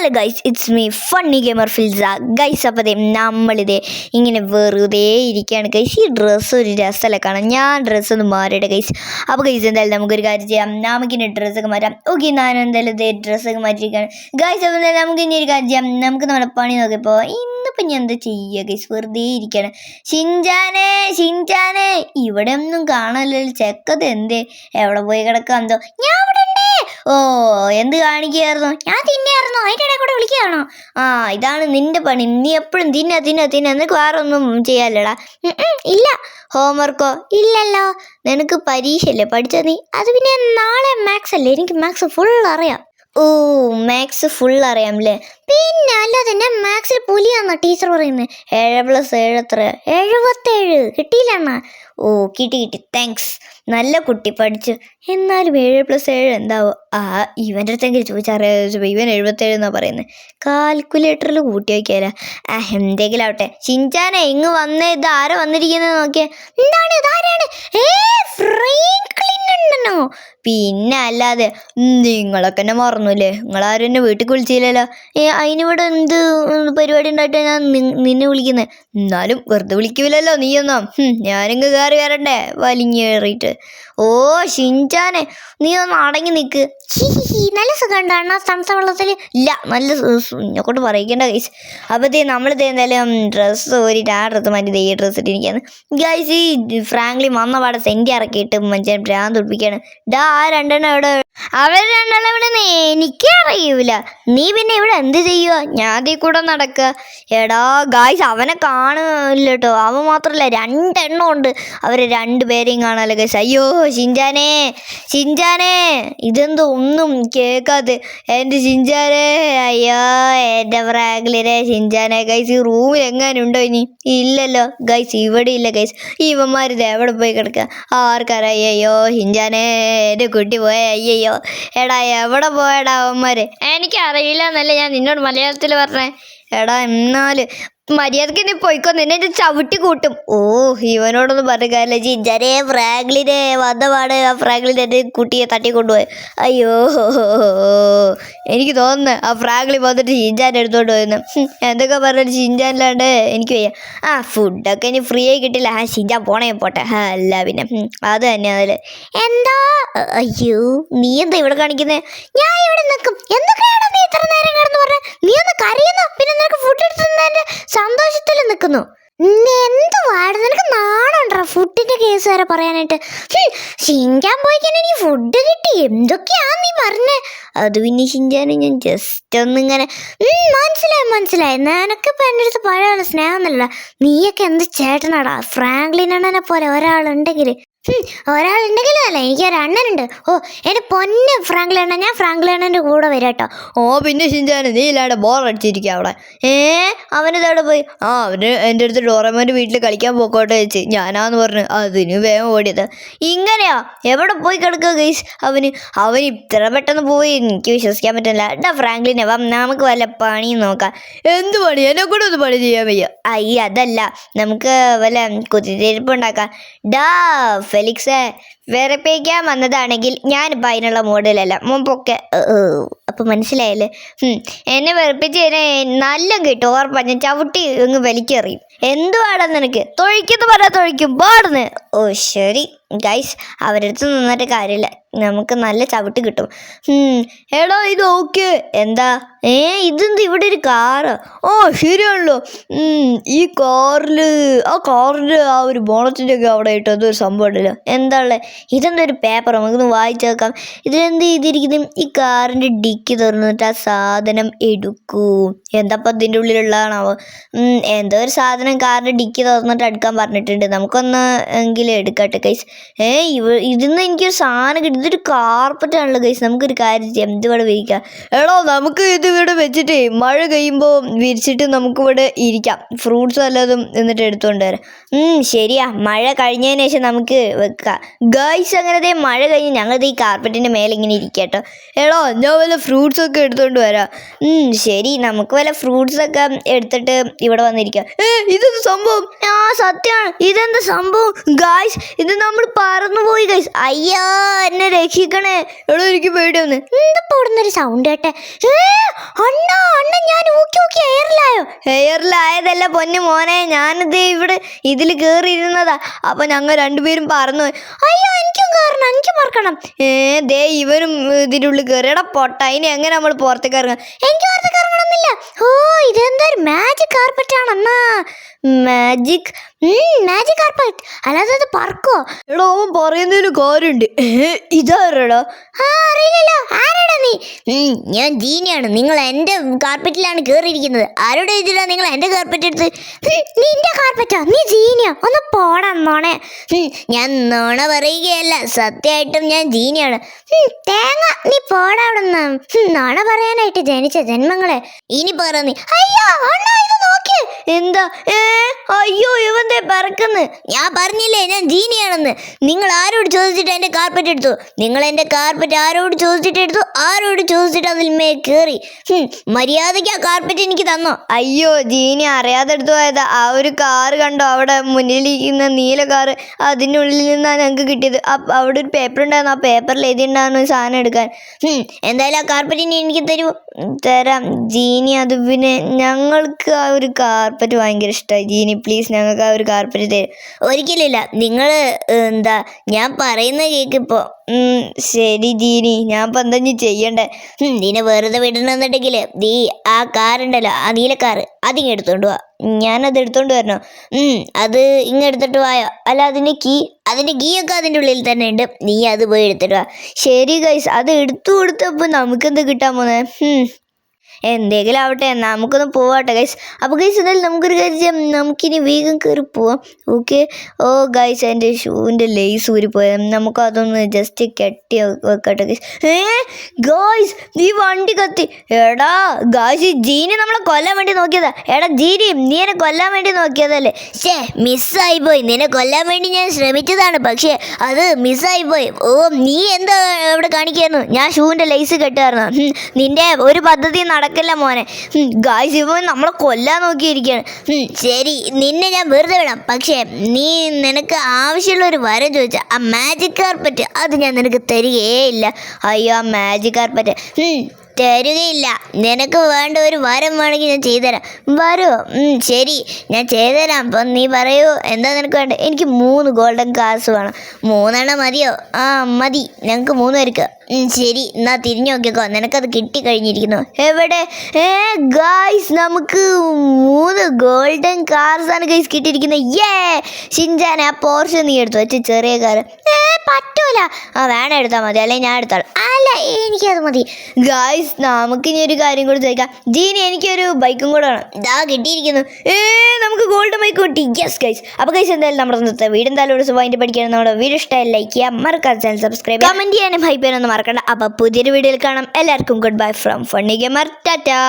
Hello guys it's me funny gamer Filsa guys അപ്പോൾ അതേ നമ്മളിതേ ഇങ്ങനെ വെറുതെ ഇരിക്കുകയാണ്. ഗൈസ് ഈ ഡ്രസ്സ് ഒരു രസമല്ല. കാണാം ഞാൻ ഡ്രസ്സ് ഒന്ന് മാറിയിട്ട് ഗൈസ് അപ്പോൾ ഗൈസ് എന്തായാലും നമുക്കൊരു കാര്യം ചെയ്യാം. നമുക്കിനി ഡ്രസ്സൊക്കെ മാറ്റാം. ഓക്കെ ഞാൻ എന്തായാലും ഇതേ ഡ്രസ്സൊക്കെ മാറ്റിയിരിക്കുകയാണ്. ഗൈസ് അപ്പോൾ എന്തായാലും നമുക്ക് ഇനി ഒരു കാര്യം ചെയ്യാം. നമുക്ക് നമ്മുടെ പണി നോക്കിയപ്പോൾ ഇന്നിപ്പോൾ ഞാൻ എന്താ ചെയ്യുക ഗൈസ് വെറുതെ ഇരിക്കുകയാണ്. ഷിൻചാനെ ഷിൻചാനെ ഇവിടെ ഒന്നും കാണാനല്ലോ ചെക്കത് എന്തേ? എവിടെ പോയി കിടക്കാം എന്തോ? ഞാൻ ഇവിടെ ഓ എന്ത് കാണിക്കുകയായിരുന്നു? ഞാൻ തിന്നായിരുന്നു. അതിന്റെ ഇടയിൽ കൂടെ വിളിക്കുകയാണോ? ആ ഇതാണ് നിന്റെ പണി. നീ എപ്പോഴും തിന്ന തിന്ന തിന്ന. നിനക്ക് വേറെ ഒന്നും ചെയ്യാല്ലടാ ഇല്ല. ഹോംവർക്കോ ഇല്ലല്ലോ. നിനക്ക് പരീക്ഷയല്ലേ പഠിച്ച നീ? അത് പിന്നെ നാളെ മാത്സ് അല്ലേ? എനിക്ക് മാത്സ് ഫുൾ അറിയാം. ഓ മാത്സ് ഫുൾ അറിയാം അല്ലേ പിന്നെ അല്ലാതെ ഞാൻ മാത്സിൽ പുലിയാന്നാ ടീച്ചർ പറയുന്നത് ഏഴ് പ്ലസ് ഏഴ് എത്ര? എഴുപത്തേഴ്. കിട്ടിയില്ലണ്ണ ഓ കിട്ടി കിട്ടി. താങ്ക്സ് നല്ല കുട്ടി പഠിച്ചു. എന്നാലും ഏഴ് പ്ലസ് ഏഴ് എന്താവും? ആ ഇവന്റെ അടുത്തെങ്കിലും ചോദിച്ചറിയാം ഇവൻ എഴുപത്തേഴ് എന്നാ പറയുന്നത് കാൽക്കുലേറ്ററിൽ കൂട്ടി വയ്ക്കാല ആ എന്തെങ്കിലും ആവട്ടെ. ചിഞ്ചാനെ ഇങ്ങ് വന്നേ. ഇത് ആരാ വന്നിരിക്കുന്നത് നോക്കിയേ. എന്താണ്? ഇതാരാണ്? ഏ ഫ്രാങ്ക്ലിൻ ഉണ്ടെന്നോ പിന്നെ അല്ലാതെ നിങ്ങളൊക്കെ എന്നെ മറന്നുല്ലേ? നിങ്ങളാരും എന്നെ വീട്ടിൽ വിളിച്ചില്ലല്ലോ. ഏ അതിനിവിടെ എന്ത് പരിപാടി ഉണ്ടായിട്ട് ഞാൻ നിന്നെ വിളിക്കുന്നത് എന്നാലും വെറുതെ വിളിക്കൂലല്ലോ നീയൊന്നോ. ഞാനിങ്ങ് കയറി വരണ്ടേ? വലിഞ്ഞേറിയിട്ട് ഓ ഷിൻചാനെ നീ ഒന്ന് അടങ്ങി നിൽക്ക് നല്ല സുഖം ഉണ്ടാണ് തണുത്ത വെള്ളത്തിൽ ഇല്ല നല്ല കൊണ്ട് പറയിക്കേണ്ട ഗൈസ് അപ്പോഴത്തേ നമ്മളിത് എന്തായാലും ഡ്രസ്സ് ഒരു ആ ഡ്രസ്സ് മാറ്റി ഈ ഡ്രസ്സ് ഇട്ടിരിക്കുകയാണ് ഗൈസ് ഈ ഫ്രാങ്ക്ലി വന്ന പാടെ സെന്റി ഇറക്കിയിട്ട് മനുഷ്യൻ ഭ്രാന്ത് ഒളിപ്പിക്കുകയാണ് ഡാ ആ രണ്ടെണ്ണം ഇവിടെ അവർ രണ്ടെണ്ണം ഇവിടെ എനിക്ക് അറിയൂല. നീ പിന്നെ ഇവിടെ എന്ത് ചെയ്യുക ഞാൻ അതിൽ കൂടെ നടക്കുക. എടാ ഗായ്സ് അവനെ കാണില്ല കേട്ടോ അവൻ മാത്രമല്ല രണ്ടെണ്ണം ഉണ്ട്. അവർ രണ്ടുപേരെയും കാണാമല്ലോ ഗൈസ് അയ്യോ ഷിൻജാനെ ഷിൻജാനെ ഇതെന്തോ ഒന്നും കേൾക്കാതെ. എന്റെ ഷിൻജാനെ അയ്യോ എന്റെ ഫ്രാഗ്ലിനെ ഷിൻജാനെ ഗൈസ് ഈ റൂമിൽ എങ്ങാനും ഉണ്ടോ ഇനി? ഇല്ലല്ലോ ഗൈസ് ഇവിടെ ഇല്ല ഗൈസ് ഇവന്മാർ ഇത് എവിടെ പോയി കിടക്കുക? ആർക്കറിയാം. അയ്യോ ഷിൻജാനെ എന്റെ കുട്ടി പോയ അയ്യോ എടാ എവിടെ പോയടാ അവന്മാര്? എനിക്കറിയില്ല എന്നല്ലേ ഞാൻ നിന്നോട് മലയാളത്തിൽ പറഞ്ഞേ? എടാ എന്നാൽ മര്യാദയ്ക്ക് നീ പോയിക്കോ. നിന്നെ ചവിട്ടി കൂട്ടും. ഓ ഇവനോടൊന്നും പറഞ്ഞ കാര്യമില്ല. ജിഞ്ചാരെ ഫ്രാങ്ക്ലിനെ വന്ന പാട് ആ ഫ്രാങ്ക്ലിൻ എന്റെ കുട്ടിയെ തട്ടി കൊണ്ടുപോയി അയ്യോ എനിക്ക് തോന്നുന്നു ആ ഫ്രാങ്ക്ലി വന്നിട്ട് ജിഞ്ചാൻ എടുത്തോണ്ട് പോയെന്ന്. എന്തൊക്കെ പറഞ്ഞു ജിഞ്ചാനിലാണ്ട് എനിക്ക് വയ്യ. ആ ഫുഡൊക്കെ ഇനി ഫ്രീ ആയി കിട്ടില്ല. ആ ഷിൻജാൻ പോണേ പോട്ടെ. അല്ല പിന്നെ അത് തന്നെ എന്താ? അയ്യോ നീ എന്താ ഇവിടെ കാണിക്കുന്നത് ഞാൻ ഇവിടെ നിൽക്കും. എന്തൊക്കെയാണ് നീ ഇത്ര നേരം കിടന്ന് പറഞ്ഞ? നീ ഒന്ന് കരയുന്നു? പിന്നെ നിനക്ക് ഫുഡ് എടുത്തതിന്റെ സന്തോഷത്തിൽ നിൽക്കുന്നു നീ എന്തുവാണ് നിനക്ക് നാണുണ്ടോ ഫുഡിന്റെ കേസ് വരെ പറയാനായിട്ട്. ഷിൻചാൻ പോയിക്കാൻ എനിക്ക് ഫുഡ് കിട്ടി. എന്തൊക്കെയാ നീ പറഞ്ഞേ? അത് പിന്നെ ഷിൻചാനെ ഞാൻ ജസ്റ്റ് ഒന്നിങ്ങനെ മനസ്സിലായി മനസ്സിലായി. നിനക്കിപ്പോൾ എന്റെ അടുത്ത് പഴയ സ്നേഹമൊന്നുമില്ല നീയൊക്കെ എന്ത് ചേട്ടനാടാ? ഫ്രാങ്ക്ലിൻ അണ്ണനെ പോലെ ഒരാളുണ്ടെങ്കിൽ ഹും, ഒരാളുണ്ടെങ്കിലും അല്ല എനിക്ക് ഒരു അണ്ണനുണ്ട്. ഓ എന്റെ പൊന്ന് ഫ്രാങ്ക്ലിൻ അണ്ണൻ ഞാൻ ഫ്രാങ്ക്ലിൻ കൂടെ വരാം കേട്ടോ. ഓ പിന്നെ ഷിഞ്ചാന് നീ ഇല്ലാണ്ട് ബോർ അടിച്ചിരിക്കുക അവിടെ. ഏ അവനിതവിടെ പോയി? ആ അവന് എന്റെ അടുത്ത് ഡോറമോന്റെ വീട്ടിൽ കളിക്കാൻ പോക്കോട്ടെ വെച്ച് ഞാനാന്ന് പറഞ്ഞു അതിന് വേഗം ഓടിയത്. ഇങ്ങനെയാ? എവിടെ പോയി കിടക്കുക ഗൈസ് അവന്? അവൻ ഇത്ര പെട്ടെന്ന് പോയി. എനിക്ക് വിശ്വസിക്കാൻ പറ്റില്ല. ഡാ ഫ്രാങ്ക്ലിനെ വാ നമുക്ക് വല്ല പണിയും നോക്കാം. എന്ത് പണി? എന്നെ കൂടെ ഒന്ന് പണി ചെയ്യാൻ വയ്യ. അയ്യ അതല്ല. നമുക്ക് വല്ല കുത്തിരിപ്പ് ഉണ്ടാക്കാം. ഡാ ഫെലിക്സേ വിറപ്പിക്കാൻ വന്നതാണെങ്കിൽ ഞാനിപ്പോൾ അതിനുള്ള മോഡലല്ല. മുമ്പൊക്കെ അപ്പം മനസ്സിലായല്ലേ? എന്നെ വെറുപ്പിച്ച് നല്ല കിട്ടും ഓർപ്പ ഞാൻ ചവിട്ടി അങ്ങ് വലിക്കെറിയും. എന്തുവാടാ നിനക്ക്? തൊഴിക്കുന്നു പറഞ്ഞാൽ തൊഴിക്കും. പാടുന്ന് ഓ ശരി. ഗൈസ് അവരുടെ അടുത്ത് നിന്നിട്ട് കാര്യമില്ല. നമുക്ക് നല്ല ചവിട്ട് കിട്ടും. എടോ ഇത് ഓക്കെ. എന്താ? ഏ ഇതെന്ത് ഇവിടെ ഒരു കാറ് ഓ ശരിയാണല്ലോ. ഈ കാറിൽ ആ കാറിന്റെ ആ ഒരു ബോണറ്റിന്റെ ഒക്കെ അവിടെ ഇട്ട് അതൊരു സംഭവം ഉണ്ടല്ലോ. എന്താ ഉള്ളത് ഇതെന്താ ഒരു പേപ്പർ നമുക്കൊന്ന് വായിച്ചേക്കാം ഇതിലെന്ത് ചെയ്തിരിക്കുന്നത് ഈ കാറിന്റെ ഡിക്കി തുറന്നിട്ട് ആ സാധനം എടുക്കൂ. എന്താ അതിന്റെ ഉള്ളിലുള്ളതാണാവോ? എന്തോ ഒരു സാധനം കാറിന്റെ ഡിക്കി തുറന്നിട്ട് എടുക്കാൻ പറഞ്ഞിട്ടുണ്ട്. നമുക്കൊന്ന് എങ്കിലും എടുക്കട്ടെ കൈസ് ഏ ഇവ ഇതിന്ന് എനിക്കൊരു സാധനം കിട്ടി. ഇതൊരു കാർപ്പറ്റ് ആണല്ലോ കൈസ് നമുക്കൊരു കാര്യം ചെയ്യാം. എന്ത് വേണം വിരിക്കാം എടോ നമുക്ക് ഇത് ഇവിടെ വെച്ചിട്ട് മഴ കഴിയുമ്പോൾ വിരിച്ചിട്ട് നമുക്കിവിടെ ഇരിക്കാം. ഫ്രൂട്ട്സ് വല്ലതും എന്നിട്ട് എടുത്തുകൊണ്ട് വരാം. ശരിയാ. മഴ കഴിഞ്ഞതിന് ശേഷം നമുക്ക് വെക്കാം. ഗൈസ് അങ്ങനത്തെ മഴ കഴിഞ്ഞ് ഞങ്ങളത് ഈ കാർപ്പറ്റിന്റെ മേലെ ഇങ്ങനെ ഇരിക്കട്ടോ എടോ ഞാൻ വല്ല ഫ്രൂട്ട്സ് ഒക്കെ എടുത്തുകൊണ്ട് വരാം. ശരി. നമുക്ക് വല്ല ഫ്രൂട്ട്സ് ഒക്കെ എടുത്തിട്ട് ഇവിടെ വന്നിരിക്കാം. ഏ ഇതെന്ത് സംഭവം? ആ സത്യമാണ് ഇതെന്ത് സംഭവം? ഗായ്സ് ഇത് നമ്മൾ പറന്നു പോയി ഗൈസ് അയ്യാ എന്നെ രക്ഷിക്കണേ. എടോ എനിക്ക് പേടിയൊന്ന് എന്താ പോടുന്നൊരു സൗണ്ട് കേട്ടെ? അണ്ണ അണ്ണ ഞാൻ ഊക്കി ഊക്കി എയറിലായോ എയറിലായതല്ല പൊന്നു മോനെ. ഞാനിത് ഇവിടെ ഇതിൽ കയറിയിരുന്നതാ അപ്പൊ ഞങ്ങൾ രണ്ടുപേരും പറന്നു അയ്യോ എനിക്കും കാരണം എനിക്ക് മറക്കണം ഏ ദേ ഇവനും ഇതിന്റെ ഉള്ളിൽ കയറിയടാ പൊട്ട ഇനി എങ്ങനെ നമ്മൾ പുറത്തേക്ക് ഇറങ്ങാം എനിക്ക് പുറത്തേക്ക് ഇറങ്ങണമെന്നില്ല ഓ ഇതെന്താ ഒരു മാജിക് കാർപ്പറ്റ് ആണെന്നാ? മാജിക് മാജിക് കാർപ്പറ്റ് അല്ലാതെ അത് പറക്കോ? എടോ അവൻ പറയുന്നതിന് കാര്യമുണ്ട്. ഇതാരടാ? ആ അറിയില്ലല്ലോ. ആരാടാ നീ? ഞാൻ ജീനിയാണ്. നിങ്ങൾ എന്റെ കാർപ്പറ്റിലാണ് കയറിയിരിക്കുന്നത് ആരുടെ ഇതിലാണ് നിങ്ങൾ എന്റെ കാർപ്പറ്റ് എടുത്ത്? നിന്റെ കാർപ്പറ്റോ നീ ജീനിയാ? ഒന്ന് പോടാ നോണേ ഞാൻ നോണ പറയുകയല്ല. സത്യമായിട്ടും ഞാൻ ജീനിയാണ്. തേങ്ങ നീ പോടാ നാണ പറയാനായിട്ട് ജനിച്ച ജന്മങ്ങളെ. ഇനി പറ നീ. അയ്യോ അണ്ണാ ഇത് നോക്ക്. എന്താ? ഏ? അയ്യോ ഇവന്തേ പറക്കുന്നു. ഞാൻ പറഞ്ഞില്ലേ ഞാൻ ജീനിയാണെന്ന്. നിങ്ങൾ ആരോട് ചോദിച്ചിട്ട് എന്റെ കാർപ്പറ്റ് എടുത്തു? നിങ്ങൾ എന്റെ കാർപ്പറ്റ് ആരോട് ചോദിച്ചിട്ട് എടുത്തു? ആരോട് ചോദിച്ചിട്ട് അതിൽ മേ കയറി മര്യാദയ്ക്ക് ആ കാർപ്പറ്റ് എനിക്ക് തന്നോ? അയ്യോ ജീനി അറിയാതെ എടുത്തു പോയതാ. ആ ഒരു കാറ് കണ്ടോ? അവിടെ മുന്നിലിരിക്കുന്ന നീല കാറ് അതിനുള്ളിൽ നിന്നാണ് ഞങ്ങൾക്ക് കിട്ടിയത്. അവിടെ ഒരു പേപ്പർ ഉണ്ടായിരുന്നു. ആ പേപ്പറിൽ എഴുതിണ്ടായിരുന്നു ഒരു സാധനം എടുക്കാൻ. എന്തായാലും ആ കാർപ്പറ്റ് ഇനി എനിക്ക് തരൂ. തരാം. ജീനി അത് പിന്നെ ഞങ്ങൾക്ക് ആ ഒരു കാർപ്പറ്റ് ഭയങ്കര ഇഷ്ടമായി ജീനി പ്ലീസ് ഞങ്ങൾക്ക് ആ ഒരു കാർപ്പറ്റ് തരും. ഒരിക്കലില്ല നിങ്ങൾ എന്താ ഞാൻ പറയുന്ന കേക്കിപ്പോ. ഉം, ശരി ജീനി. ഞാൻ ഇപ്പം എന്താ നീ ചെയ്യണ്ടേ? നിന്നെ വെറുതെ വിടണമെന്നുണ്ടെങ്കിൽ നീ ആ കാറുണ്ടല്ലോ ആ നീല കാറ് അതിങ്ങ് എടുത്തോണ്ട് പോവാ ഞാനത് എടുത്തോണ്ട് വരണം. അത് ഇങ്ങ് എടുത്തിട്ട് വായോ അല്ല അതിന്റെ കീ അതിന്റെ ഒക്കെ അതിന്റെ ഉള്ളിൽ തന്നെ ഉണ്ട്. നീ അത് പോയി എടുത്തിട്ട് വാ. ശരി ഗൈസ് അത് എടുത്തു കൊടുത്തപ്പോൾ നമുക്കെന്ത് കിട്ടാൻ പോന്നെ. എന്തെങ്കിലും ആവട്ടെ നമുക്കൊന്ന് പോവാട്ടെ ഗൈസ് അപ്പോൾ ഗൈസ് എന്തായാലും നമുക്കൊരു കാര്യം ചെയ്യാം. നമുക്കിനി വേഗം കയറി പോവാം. ഓക്കെ ഓ ഗൈസ് എന്റെ ഷൂവിന്റെ ലേസ് ഊരിപ്പോയ നമുക്ക് അതൊന്ന് ജസ്റ്റ് കെട്ടി വെക്കട്ടെ ഗൈസ് ഏ ഗൈസ് ഈ വണ്ടി കത്തി. എടാ ഗൈസ് ജീനി നമ്മളെ കൊല്ലാൻ വേണ്ടി നോക്കിയതാ. എടാ ജീനി നീ എന്നെ കൊല്ലാൻ വേണ്ടി നോക്കിയതല്ലേ? ഷേ മിസ്സായി പോയി നിന്നെ കൊല്ലാൻ വേണ്ടി ഞാൻ ശ്രമിച്ചതാണ്. പക്ഷേ അത് മിസ്സായി പോയി ഓ നീ എന്താ ഇവിടെ കാണിക്കായിരുന്നു? ഞാൻ ഷൂവിന്റെ ലേസ് കെട്ടുമായിരുന്നു നിന്റെ ഒരു പദ്ധതി നടക്കില്ല മോനെ. ഗായ്സ് ഇവൻ നമ്മളെ കൊല്ലാൻ നോക്കിയിരിക്കുകയാണ്. ശരി നിന്നെ ഞാൻ വെറുതെ വിടാം. പക്ഷേ നീ നിനക്ക് ആവശ്യമുള്ള ഒരു വരം ചോദിച്ചാൽ ആ മാജിക് കാർപ്പറ്റ് അത് ഞാൻ നിനക്ക് തരികയേയില്ല. അയ്യോ ആ മാജിക് കാർപ്പറ്റ് തരുകയില്ല. നിനക്ക് വേണ്ട ഒരു വരം വേണമെങ്കിൽ ഞാൻ ചെയ്തുതരാം. വരുമോ ശരി ഞാൻ ചെയ്തുതരാം. അപ്പം നീ പറയൂ എന്താ നിനക്ക് വേണ്ടത്? എനിക്ക് മൂന്ന് ഗോൾഡൻ കാസ് വേണം. മൂന്നെണ്ണം മതിയോ? ആ മതി. ഞങ്ങൾക്ക് മൂന്ന് പേർക്ക്. ശരി. എന്നാ തിരിഞ്ഞു നോക്കിക്കോ. നിനക്കത് കിട്ടിക്കഴിഞ്ഞിരിക്കുന്നു. എവിടെ? ഏ ഗായ്സ് നമുക്ക് മൂന്ന് ഗോൾഡൻ കാർസ് ആണ് ഗൈസ് കിട്ടിയിരിക്കുന്നത്. ഏ ഷിൻജാൻ ആ പോർഷൻ നീ എടുത്തു. വെച്ച് ചെറിയ കാർ ഏ പറ്റൂല. ആ വേണം എടുത്താൽ മതി. അല്ലെങ്കിൽ ഞാൻ എടുത്തോളാം. അല്ല എനിക്കത് മതി. ഗായ്സ് നമുക്കിനി ഒരു കാര്യം കൂടി ചോദിക്കാം. ജീനി എനിക്കൊരു ബൈക്കും കൂടെ വേണം. ഇതാ കിട്ടിയിരിക്കുന്നു. ഏ നമുക്ക് ഗോൾഡൻ ബൈക്ക് കിട്ടി. യെസ് ഗൈസ് അപ്പോൾ ഗൈസ് എന്തായാലും നമ്മുടെ ഇന്നത്തെ വീട് എന്തായാലും ഒരു സുഖമായിട്ട് പഠിക്കണം. നമ്മുടെ വീഡിയോ ഇഷ്ടമായി ലൈക്ക് ചെയ്യാം മറക്കാതെ ചാനൽ സബ്സ്ക്രൈബ് കമന്റ് ചെയ്യാനും ഹൈപ്പ് ചെയ്യാനൊന്നും മറക്കണ്ട. അപ്പോൾ പുതിയൊരു വീഡിയോയിൽ കാണാം. എല്ലാവർക്കും good bye from funny gamer tata